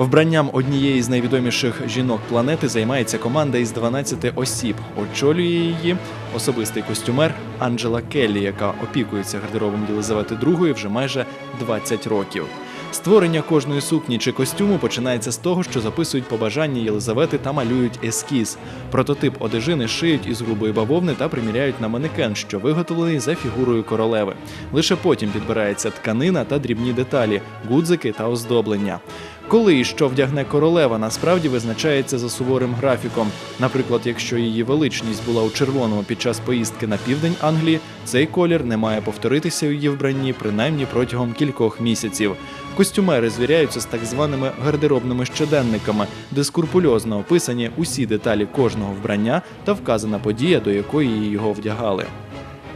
Вбранням однієї з найвідоміших жінок планети займається команда із 12 осіб. Очолює її особистий костюмер Анджела Келлі, яка опікується гардеробом Єлизавети II вже майже 20 років. Створення кожної сукні чи костюму починається з того, що записують побажання Єлизавети та малюють ескіз. Прототип одежини шиють із грубої бавовни та приміряють на манекен, що виготовлений за фігурою королеви. Лише потім підбирається тканина та дрібні деталі, гудзики та оздоблення. Коли і що вдягне королева, насправді визначається за суворим графіком. Наприклад, якщо її величність була у червоному під час поїздки на південь Англії, цей колір не має повторитися у її вбранні принаймні протягом кількох місяців. Костюмери звіряються з так званими гардеробними щоденниками, де скрупульозно описані усі деталі кожного вбрання та вказана подія, до якої його вдягали.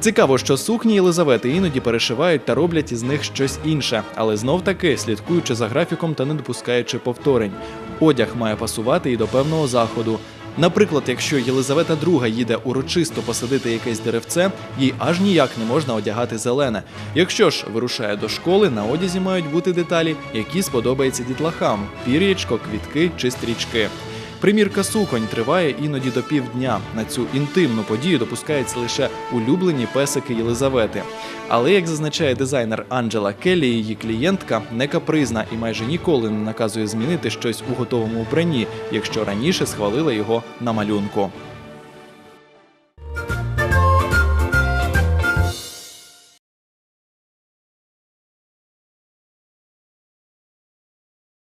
Цікаво, що сукні Єлизавети іноді перешивають та роблять із них щось інше, але знов таки слідкуючи за графіком та не допускаючи повторень. Одяг має пасувати і до певного заходу. Наприклад, якщо Єлизавета II їде урочисто посадити якесь деревце, їй аж ніяк не можна одягати зелене. Якщо ж вирушає до школи, на одязі мають бути деталі, які сподобаються дітлахам: пір'ячко, квітки чи стрічки. Примірка суконь триває іноді до півдня. На цю інтимну подію допускаються лише улюблені песики Єлизавети. Але як зазначає дизайнер Анджела Келлі, її клієнтка не капризна і майже ніколи не наказує змінити щось у готовому вбранні, якщо раніше схвалила його на малюнку.